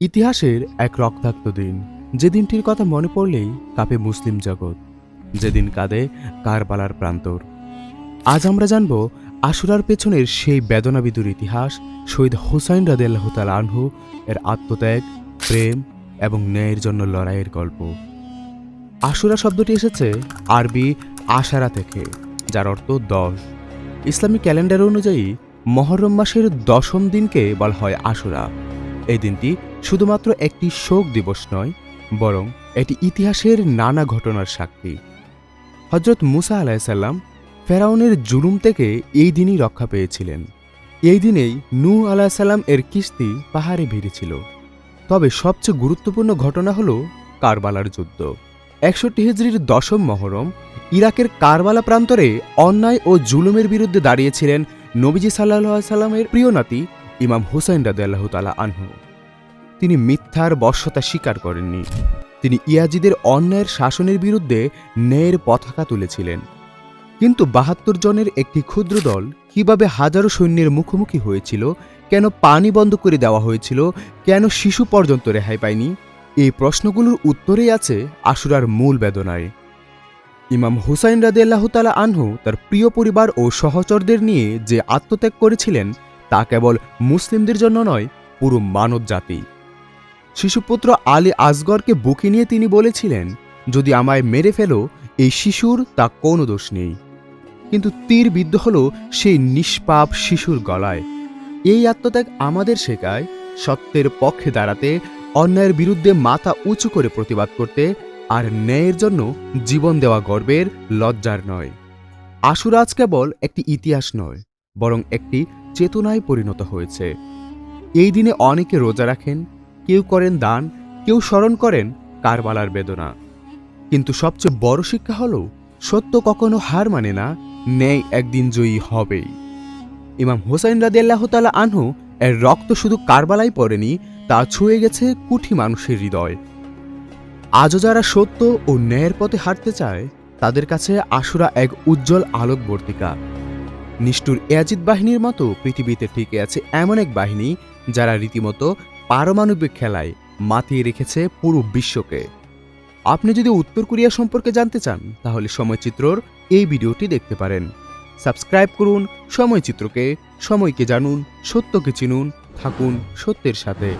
ইতিহাসের এক রক্তাক্ত দিন। যে দিনটির কথা মনে পড়লেই কাঁপে মুসলিম জগৎ। যেদিন কাঁদে কারবালার প্রান্তর। আজ আমরা জানব আশুরার পেছনের সেই বেদনাবিদুর ইতিহাস, শহীদ হুসাইন রাদেল্লাহ তাল আনহু, এর আত্মত্যাগ, প্রেম এবং ন্যায়ের জন্য লড়াইয়ের গল্প। আশুরা শব্দটি এসেছে আরবি আশারা থেকে, যার অর্থ দশ। ইসলামী ক্যালেন্ডার অনুযায়ী মহরম মাসের দশম দিনকে বলা হয় আশুরা। এই দিনটি শুধুমাত্র একটি শোক দিবস নয়, বরং এটি ইতিহাসের নানা ঘটনার সাক্ষী। হজরত মুসা আলাহিসাল্লাম ফেরাউনের জুলুম থেকে এই দিনই রক্ষা পেয়েছিলেন। এই দিনেই নূ আলাহিসাল্লাম এর কিস্তি পাহাড়ে ভিড়েছিল। তবে সবচেয়ে গুরুত্বপূর্ণ ঘটনা হল কারবালার যুদ্ধ। একষট্টি হিজড়ির দশম মহরম ইরাকের কারবালা প্রান্তরে অন্যায় ও জুলুমের বিরুদ্ধে দাঁড়িয়েছিলেন নবীজি সাল্লাহ সাল্লামের প্রিয় নাতি ইমাম হুসাইন রাদে আল্লাহ তালা আনহু। তিনি মিথ্যার বর্ষতা স্বীকার করেননি। তিনি ইয়াজিদের অন্যায়ের শাসনের বিরুদ্ধে ন্যায়ের পতাকা তুলেছিলেন। কিন্তু বাহাত্তর জনের একটি ক্ষুদ্র দল কীভাবে হাজারো সৈন্যের মুখোমুখি হয়েছিল, কেন পানি বন্ধ করে দেওয়া হয়েছিল, কেন শিশু পর্যন্ত রেহাই পায়নি, এই প্রশ্নগুলোর উত্তরেই আছে আশুরার মূল বেদনায়। ইমাম হুসাইন রাদিয়াল্লাহু তালা আনহু তার প্রিয় পরিবার ও সহচরদের নিয়ে যে আত্মত্যাগ করেছিলেন তা কেবল মুসলিমদের জন্য নয়, পুরো মানব জাতি শিশুপুত্র আলী আসগরকে বুকে নিয়ে তিনি বলেছিলেন, যদি আমায় মেরে ফেলো, এই শিশুর তা কোনো দোষ নেই। কিন্তু তীর বিদ্ধ হল সেই নিষ্পাপ শিশুর গলায়। এই আত্মত্যাগ আমাদের শেখায় সত্যের পক্ষে দাঁড়াতে, অন্যায়ের বিরুদ্ধে মাথা উঁচু করে প্রতিবাদ করতে আর ন্যায়ের জন্য জীবন দেওয়া গর্বের লজ্জার নয়। আশুরাজ কেবল একটি ইতিহাস নয়, বরং একটি চেতনায় পরিণত হয়েছে। এই দিনে অনেকে রোজা রাখেন, কেউ করেন দান, কেউ স্মরণ করেন কারবালার বেদনা। কিন্তু সবচেয়ে বড় শিক্ষা হল, সত্য কখনো হার মানে না, ন্যায় একদিন জয়ী হবেই। ইমাম হোসাইন রাদিয়াল্লাহ তালা আনহু এর রক্ত শুধু কারবালাই পড়েনি, তা ছুঁয়ে গেছে কুঠি মানুষের হৃদয়। আজও যারা সত্য ও ন্যায়ের পথে হাঁটতে চায়, তাদের কাছে আশুরা এক উজ্জ্বল আলোকবর্তিকা। নিষ্ঠুর এয়াজিদ বাহিনীর মতো পৃথিবীতে টিকে আছে এমন এক বাহিনী যারা রীতিমতো পারমাণবিক খেলায় মাতিয়ে রেখেছে পুরো বিশ্বকে। আপনি যদি উত্তর কোরিয়া সম্পর্কে জানতে চান, তাহলে সময়চিত্রর এই ভিডিওটি দেখতে পারেন। সাবস্ক্রাইব করুন, সময়চিত্রকে, সময়কে জানুন, সত্যকে চিনুন, থাকুন সত্যের সাথে।